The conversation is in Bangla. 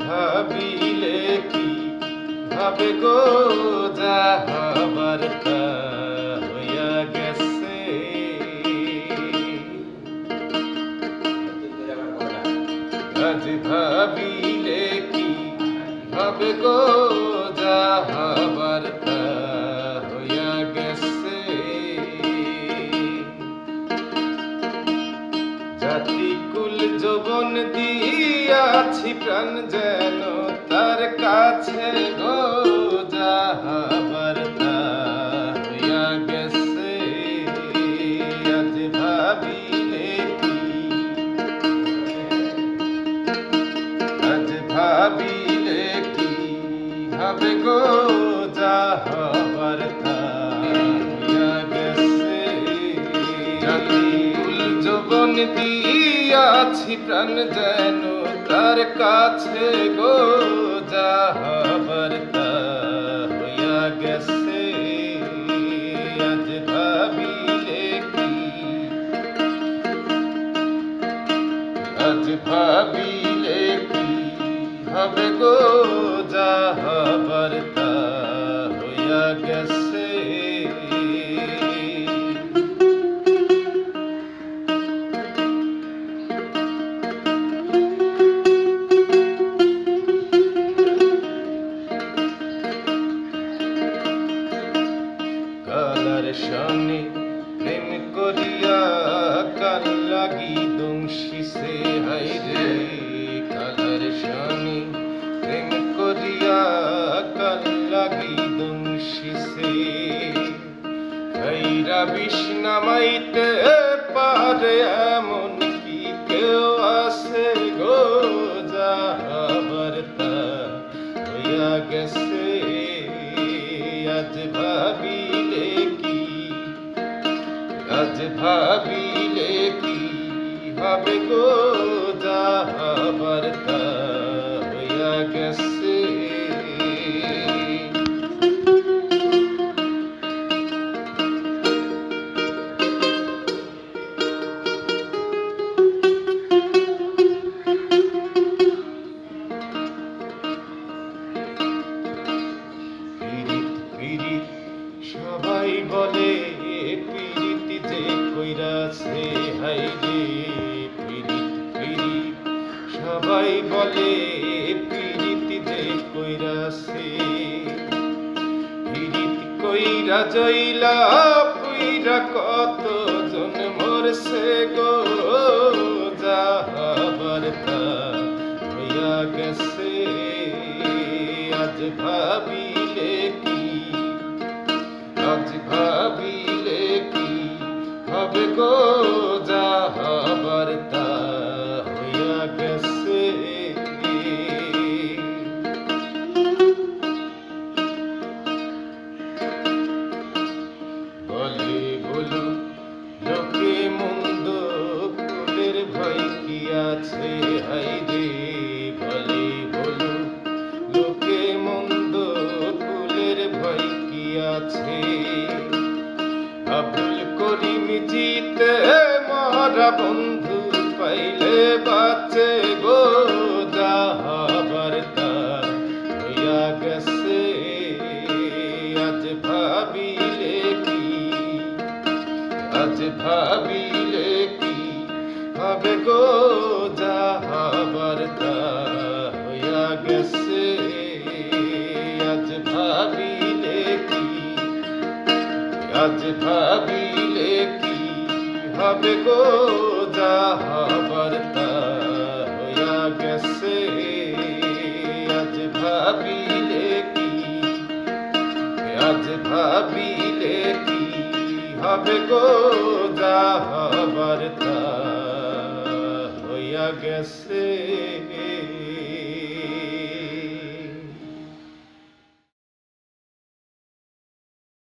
ভাবিলে কি? ভাবে গো যাহাবার হইয়া গেছে। আজ ভাবিলে কি? ভাবে গো প্রাণ যেন তার কাছে গো যাহাবার হইয়া গেছে, আজ ভাবিলে কি? আজ ভাবিলে কি হবে গো যাহাবার দিয়াছি প্রাণ যেন তার কাছে গো যাহাবার হইয়া গেছে। আজ ভাবিলে কি? আজ ভাবিলে কি হবে গো যাহাবার হইয়া গেছে। সামনে প্রেম করিয়া কাল লাগি দংশিসে হাই রে কালার সামনে প্রেম করিয়া কাল লাগি দংশিসে হাইরা বিষ নামাইতে পারে এমন কি কেউ আছে গো যাহাবার তা হইয়া গেছে আজ ভাবিলে ভাবিলে কি হবে গো যাহাবার তা কইরাছে হিরিত কইরা জইলা পুইরা কত জন মরছে গো, যাহাবার তা হইয়া গেছে। আজ ভাবিলে কি? আজ ভাবিলে আছে আবুল করিম জিতে মরা বন্ধু, পাইলে বাঁচে গো গেছে, আজ ভাবিলে কি? আজ ভাবিলে কি? হবে গো যাহাবার তা আজ ভাবিলে কি হবে গো? যাহাবার তা হইয়া গেছে, আজ ভাবিলে কি? আজ ভাবিলে কি হবে গো? যাহাবার তা হইয়া গেছে।